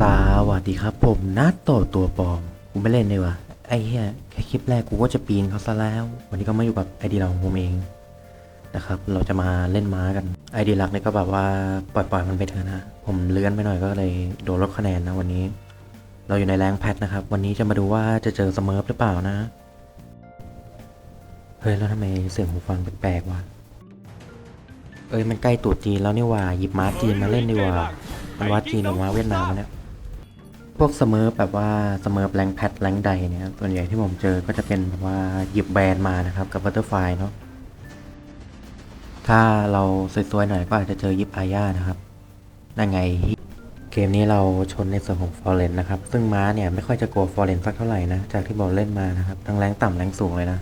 สวัสดีครับผมนัต่อตัวปลอมกูไม่เล่นเลยวะไอ้เหี้ยแค่คลิปแรกกูก็จะปีนเขาซะแล้ว วันนี้ก็มาอยู่กับไอเดียเราของผมเอง นะครับเราจะมาเล่นม้ากันไอดีหลักเนี่ยก็แบบว่าปล่อยปล่อยมันไปเถอะนะผมเลื่อนไปหน่อยก็เลยโดนลดคะแนนนะวันนี้ เราอยู่ในแรงแพทนะครับ วันนี้จะมาดูว่าจะเจอสเมิร์ฟหรือเปล่านะเฮ้ยแล้วทำไมเสียงหูฟังแปลกๆวะเอ้ยมันใกล้ตรุษจีนแล้วนี่ว่าหยิบม้าจีนมาเล่นดีกว่ามันวัดจีนหรือว่าเวียดนามเนี่ยพวกเสมอแบบว่าเสมอแรงแพทแรงใดเนี่ยส่วนใหญ่ที่ผมเจอก็จะเป็นแบบว่าหยิบแบรนด์มานะครับกับบัตเตอร์ไฟเนาะ ถ้าเราสวยๆหน่อยก็อาจจะเจอยิบอาญานะครับนั่นไง เกมนี้เราชนในส่วนของฟอร์เรนนะครับ ซึ่งม้าเนี่ยไม่ค่อยจะกลัวฟอร์เรนสักเท่าไหร่นะ จากที่บอกเล่นมานะครับ ทั้งแรงต่ำแรงสูงเลยนะ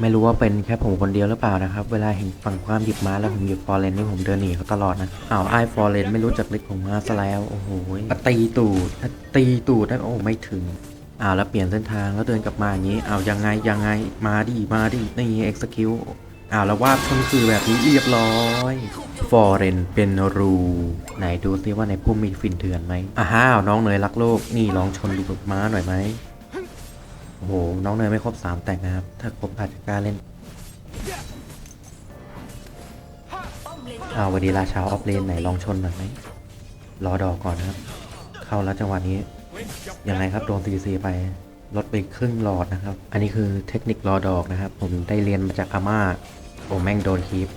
ไม่รู้ว่าเป็นแค่ผมคนเดียวหรือเปล่านะครับ เวลาเห็นฝั่งความหยิบม้าแล้วผมหยิบฟอร์เรนนี่ผมเดินหนีเขาตลอดนะอ้าวไอ้ฟอร์เรนไม่รู้จักฤทธิ์ของม้าซะแล้ว โอ้โหตีตูดตีตูดได้โอ้ไม่ถึงอ้าวแล้วเปลี่ยนเส้นทางแล้วเดินกลับมาอย่างนี้อ้าวยังไงยังไงมาดิมาดินี่เอ็กซ์คิว อ้าวแล้ววาดชนคือแบบนี้เรียบร้อยฟอร์เรนเป็นรูไหนดูซิว่าในพุ่มมีฝิ่นเถื่อนไหมอ้าวน้องเนยรักโลกนี่ลองชนดูกับม้าหน่อยไหมโอ้โหน้องเนยไม่ครบสามแต่งนะครับ ถ้าครบอาจจะกล้าเล่นเอาววันดีราชาออฟเลนไหนลองชนหน่อยไหมรอดอกก่อนนะครับ เข้าแล้วจังหวะนี้ยังไงครับโดนซีซีไปลดไปครึ่งหลอดนะครับ อันนี้คือเทคนิครอดอกนะครับ ผมได้เรียนมาจากอาม่า อ้แม่งโดนคีป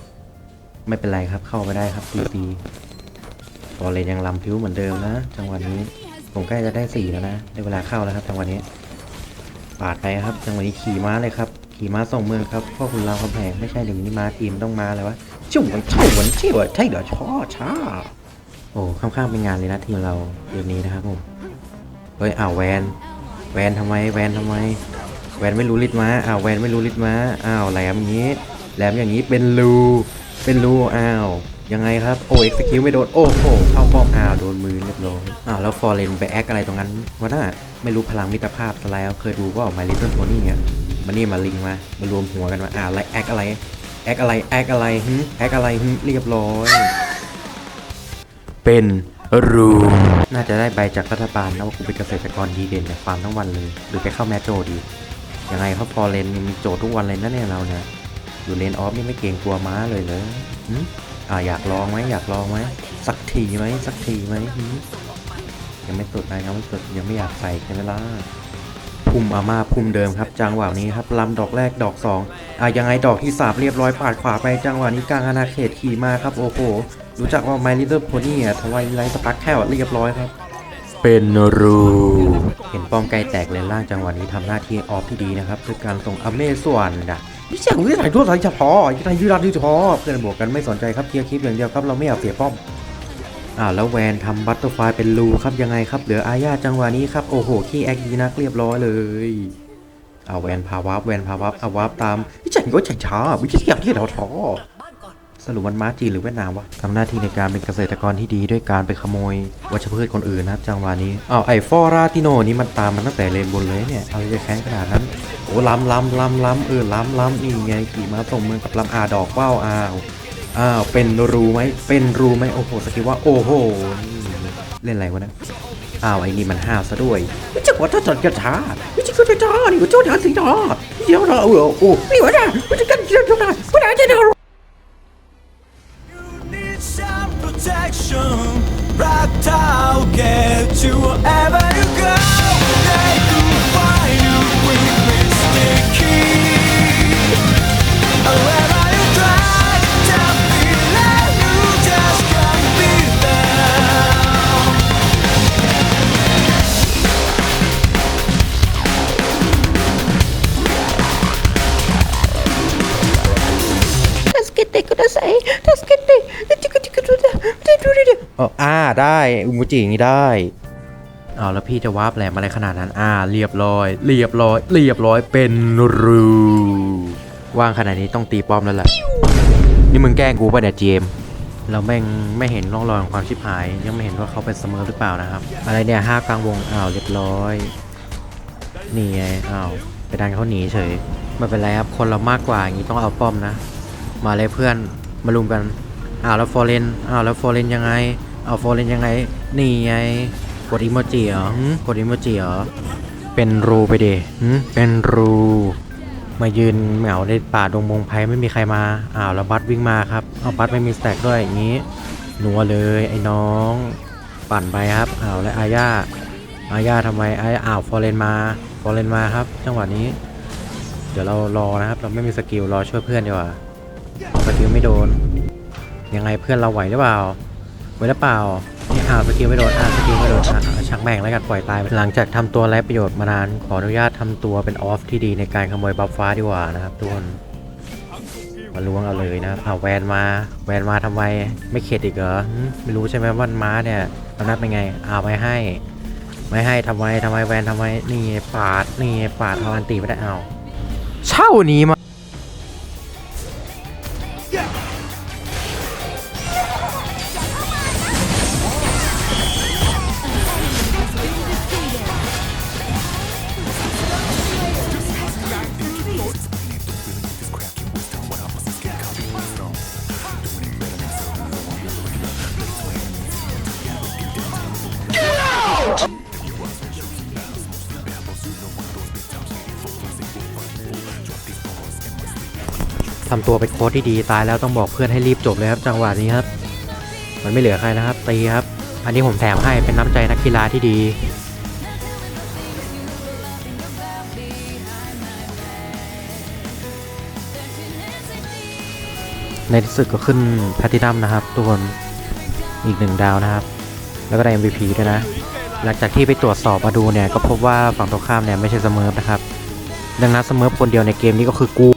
ไม่เป็นไรครับเข้าไปได้ครับซีซีตอนเลนยังลำพิ้วเหมือนเดิมนะ จังหวะนี้ผมใกล้จะได้สี่แล้วนะได้เวลาเข้าแล้วครับจังหวะนี้ปาดไปครับ จังหวะนี้ขี่ม้าเลยครับขี่ม้าส่งเมืองครับพ่อคุณรามคำแหงไม่ใช่หนึ่งนี่ม้าทีมต้องมาเลยวะจุ่มวันเช่าวันเชี่ยวใช่เดี๋ยวช่อช้าโอ้ข้างๆเป็นงานเลยนะทีมเราเดี๋ยวนี้นะครับผมเฮ้ยอ้าวแวนแวนทำไมแวนทำไม แวนไม่รู้ลิทม้าอ้าวแวนไม่รู้ลิทม้าอ้าวแหลมอย่างนี้ แหลมอย่างนี้เป็นรูเป็นรูอ้าวยังไงครับโอ้เอ็กซ์คิวไม่โดนโอ้โหเข้าป้อมอ้าวโดนมือเรียบร้อยอ้าวแล้วฟอร์เรนไปแอคอะไรตรงนั้นวะน่ะไม่รู้พลังมิตรภาพซะแล้วเคยดูก็ออกมาลิตเติ้ลโพนี่เนี่ยมานี่มาลิงมามารวมหัวกันมาอ้าวอะไรแอคอะไรแอคอะไรแอคอะไรหึแอคอะไรหึเรียบร้อย เป็นรูมน่าจะได้ใบจากรัฐบาลนะว่ากูเป็นเกษตรกรดีเด่นในฟาร์มทั้งวันเลยหรือไปเข้าแมโจดียังไงเขาพอเลนมีโจทย์ทุกวันเลยนะเนี่ยเราเนี่ย อยู่เลนออฟนี่ไม่เกรงกลัวม้าเลยเลยหึอ่าอยากลองไหมอยากลองไหมสักทีไหมสักทีไหมหึยังไม่สุดนะยังไม่สุดยังไม่อยากใส่ใช่ไหมล่ะพุ่มอาม่าพุ่มเดิมครับ จังหวะนี้ครับลำดอกแรกดอกสองอ่ายังไงดอกที่สามเรียบร้อยปาดขวาไปจังหวะนี้กลางอาณาเขตขี่มาครับโอ้โหรู้จักว่า My Little Pony อะทวายไลท์สปักแค่เรียบร้อยครับ เป็นรูเห็นป้อมไกลแตกเลนล่างจังหวะนี้ทำหน้าที่ออฟที่ดีนะครับด้วยการส่งอเมซวนนะ นี่เสียงวิสัยทั่วสายเฉพาะยังไงยืดรัดยืดเฉพาะเพื่อนบวกกันไม่สนใจครับเคลียร์คลิปอย่างเดียวครับเราไม่อยากเสียป้อมอ่าแล้วแวนทำบัตเตอร์ไฟเป็นรูครับยังไงครับเหลืออาญาจังหวะนี้ครับโอ้โหขี้แอคดีนักเรียบร้อยเลยเอาแวนพาวับแวนพาวับเอาวับตามนี่เจ๋งก็ช้าวิธีอยากที่เราท้อ สรุปมันม้าจีนหรือเวียดนามวะทำหน้าที่ในการเป็นเกษตรกรที่ดีด้วยการไปขโมยวัชพืชคนอื่นนะครับจังหวะนี้อ้าวไอ้ฟอราติโนนี่มันตามมันตั้งแต่เลนบนเลยเนี่ยอะไรจะแค้นขนาดนั้นโอ้ล้ำล้ำล้ำล้ำเออล้ำล้ำนี่ไงขี่ม้าส่งเมืองกับลำอาดอกว้าวอ้าวอ้าวเป็นรูไหมเป็นรูไหมโอ้โหสกิว่าโอ้โหนี่เล่นอะไรวะนะอ้าวไอ้นี่มันห้าวซะด้วยไม่ใช่ว่าถ้าจอดกระชาไม่ใช่กระชานี่ก็โจ้าสิงห์เดี๋ยวเราเออโอ้ไม่ไหวนะไม่ใช่กันเดี๋ยวเดี๋ยวไม่ได้จะเดี๋ protection. Wrapped out, get you wherever you go. They find you with oh, you try, you just can't be there. Let's get say? Let's get เอออ่าได้อุมุจิอย่างนี้ได้เอาแล้วพี่จะวาร์ปแหลมอะไรขนาดนั้น อ่า เรียบร้อย เรียบร้อย เรียบร้อยเป็นรูว่างขนาดนี้ต้องตีป้อมแล้วแหละนี่มึงแกล้งกูป่ะเนี่ยเจมส์เราแม่งไม่เห็นร่องรอยของความชิบหาย ยังไม่เห็นว่าเขาเป็นเสมอหรือเปล่านะครับ อะไรเนี่ยห้ากลางวงอ้าวเรียบร้อยนี่ไงอ้าวไปดันเขาหนีเฉยไม่เป็นไรครับคนเรามากกว่าอย่างนี้ต้องเอาป้อมนะ มาเลยเพื่อนมาลุมกัน อ้าวแล้วฟอร์เรนอ้าวแล้วฟอร์เรนยังไงเอาโฟเรนยังไง นี่ไง กดอีโมจิเหรอหึกดอีโมจิเหรอ เป็นรูไปดิหึเป็นรู มายืนเหงาในป่าดงมงไพไม่มีใครมา อ้าวแล้วบัสวิ่งมาครับ เอาบัสไม่มีสแต็กด้วยอย่างนี้หนัวเลยไอ้น้อง ปั่นไปครับ อ้าวแล้วอาญาอาญาทำไมไอ้อ้าวฟอร์เรนมา ฟอร์เรนมาครับ จังหวะนี้ เดี๋ยวเรารอนะครับ เราไม่มีสกิลรอช่วยเพื่อนดีกว่าสกิลไม่โดน ยังไงเพื่อนเราไหวหรือเปล่าไหวหรือเปล่านี่อ้าสกิลไม่โดนอ่าสกิลไม่โดนอะอะชักแม่งแล้วกันปล่อยตายหลังจากทำตัวไร้ประโยชน์มานานขออนุญาตทำตัวเป็นออฟที่ดีในการขโมยบัฟฟ้าดีกว่านะครับทุกคนมาล้วงเอาเลยนะครับอ้าแวนมา แวนมาทำไมไม่เข็ดอีกเหรอไม่รู้ใช่ไหมว่าม้าเนี่ยตอนนั้นเป็นไงเอาไม่ให้ ไม่ให้ทำไมทำไมแวนทำไมนี่ปาดนี่ปาดเอาอันตีไม่ได้เอาเช่านี้มา ทำตัวเป็นโค้ชที่ดีตายแล้วต้องบอกเพื่อนให้รีบจบเลยครับจังหวะนี้ครับมันไม่เหลือใครนะครับตีครับ อันนี้ผมแถมให้เป็นน้ำใจนักกีฬาที่ดีในที่สุดก็ขึ้นแพลตินัมนะครับ ทุกคนอีกหนึ่งดาวนะครับ แล้วก็ได้ MVP ด้วยนะ หลังจากที่ไปตรวจสอบมาดูเนี่ย ก็พบว่าฝั่งตรงข้ามเนี่ย ไม่ใช่เสมอร์นะครับ ดังนั้นเสมอร์คนเดียวในเกมนี้ก็คือกู